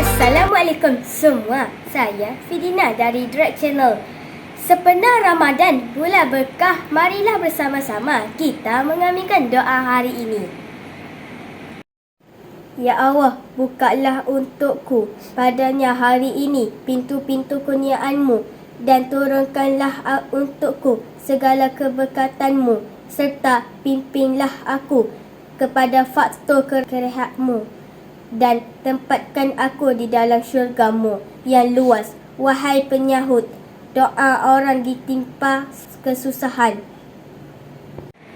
Assalamualaikum semua. Saya Fidina dari Drag Channel. Sepenuh Ramadan, bulan berkah, marilah bersama-sama kita mengaminkan doa hari ini. Ya Allah, bukalah untukku padanya hari ini pintu-pintu kurniaanmu dan turunkanlah untukku segala keberkatanmu serta pimpinlah aku kepada faktor kerehatmu dan tempatkan aku di dalam syurgamu yang luas. Wahai penyahut, doa orang ditimpa kesusahan.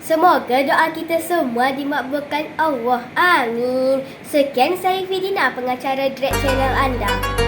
Semoga doa kita semua dimakbulkan Allah. Amin. Sekian saya Fidina, pengacara Drag Channel anda.